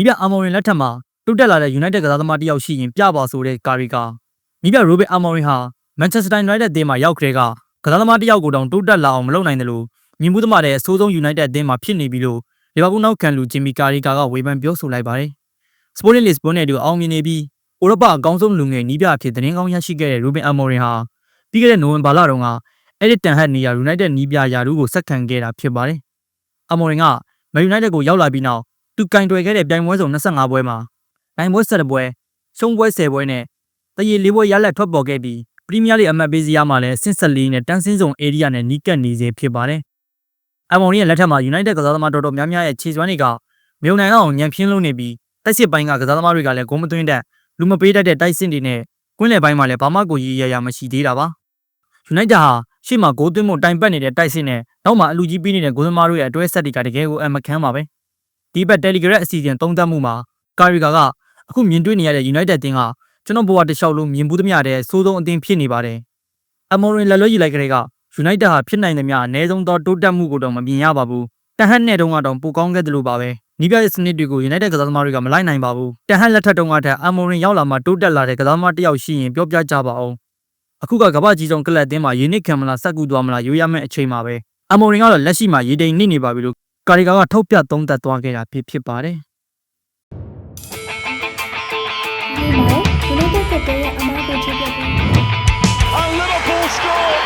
မိပြအာမော်ရင်လက်ထက်မှာတုတ်တက်လာတဲ့ United ကစားသမားတစ်ယောက်ရှိရင်ပြပါဆိုတဲ့ကာရီကာမိပြရိုဘစ်အာမော်ရင်ဟာ Manchester United အသင်းမှာရောက်ခတဲ့ကကစားသမားတစ်ယောက်ကိုတောင်တုတ်တက်လာအောင်မလုပ်နိုင်တယ်လို့မြင်မှုသမားတဲ့အဆိုးဆုံး United အသင်းမှာဖြစ်နေပြီလို့လီဗာပူးနောက်ခံလူဂျင်မီကာရီကာကဝေဖန်ပြောဆိုလိုက်ပါတယ်။ Sporting Lisbon နဲ့အတူအောင်မြင်နေပြီးဥရောပအကောင်းဆုံးလူငယ်နီးပြအဖြစ်သတင်းကောင်းရရှိခဲ့တဲ့ Ruben Amorim ဟာပြီးခဲ့တဲ့နိုဝင်ဘာလတုန်းကအဲ့ဒီတန်ဟတ်နေရာ United နီးပြယာတူးကိုဆက်ခံခဲ့တာဖြစ်ပါတယ်။ Amorim က Man United ကိုရောက်လာပြီးနောက် သူကင်တွယ်ခဲ့တဲ့ပြိုင်ပွဲစုံ25ပွဲမှာနိုင်ပွဲ17ပွဲရှုံးပွဲ10ပွဲနဲ့တရေ၄ပွဲရလက်ထွက်ပေါ်ခဲ့ပြီးပရီးမီးယားလိအမတ်ပေးစည်းရမှာလည်းဆင့်ဆက်လေးနဲ့တန်းစင်းဆောင် area နဲ့နီးကပ်နေစေဖြစ်ပါတယ်။ Amorim ရဲ့လက်ထက်မှာ United ကစားသမားတော်တော်များများရဲ့ခြေစွမ်းတွေကမြုံနိုင်အောင်ညံပြင်းလို့နေပြီးတိုက်စစ်ပိုင်းကကစားသမားတွေကလည်းဂုံးမသွင်းတတ်လူမပေးတတ်တဲ့တိုက်စစ်တွေနဲ့ကွင်းလယ်ပိုင်းမှာလည်းဘာမှကိုရည်ရရမရှိသေးတာပါ။ United ဟာရှေ့မှာဂိုးသွင်းမှုတိုင်ပတ်နေတဲ့တိုက်စစ်နဲ့နောက်မှာအလူကြီးပေးနေတဲ့ဂိုးသမားတို့ရဲ့အတွဲဆက်တွေကတကယ်ကိုအမခန်းပါပဲ။ ဒီဘက် Telegram အစီအစဉ်သုံးသပ်မှုမှာကာရီကာကအခုမြင်တွေ့နေရတဲ့ United အသင်းကကျွန်တော်ဘဝတစ်လျှောက်လုံးမြင်ဘူးသမျှတဲ့အဆိုးဆုံးအသင်းဖြစ်နေပါတယ်။ Amorim လက်လွဲယူလိုက်ကြတဲ့က United ဟာဖြစ်နိုင်သမျှအနည်းဆုံးသောတိုးတက်မှုကိုတော့မမြင်ရပါဘူး။တန်ဟတ်နဲ့တုန်းကတော့ပိုကောင်းခဲ့တယ်လို့ပါပဲ။နီးပြရဲ့စနစ်တွေကို United ကစားသမားတွေကမလိုက်နိုင်ပါဘူး။တန်ဟတ်လက်ထက်တုန်းကထက် Amorim ရောက်လာမှတိုးတက်လာတဲ့ကစားသမားတစ်ယောက်ရှိရင်ပြောပြကြပါအောင်။အခုကကမ္ဘာကြီးဆုံးကလပ်အသင်းမှာရေနစ်ခံမလားစက်ကူသွားမလားရိုးရမယ့်အချိန်မှာပဲ။အမော်ရင်ကတော့လက်ရှိမှာရေတိမ်နစ်နေပါပြီလို့ ကာရီကာကထုတ်ပြသုံးသပ်သွားခဲ့တာဖြစ်ဖြစ်ပါတယ်။ဒီမှာ United ကတည်းကအမားကိုချပြပေး And Liverpool score. It's Mohamed Salah's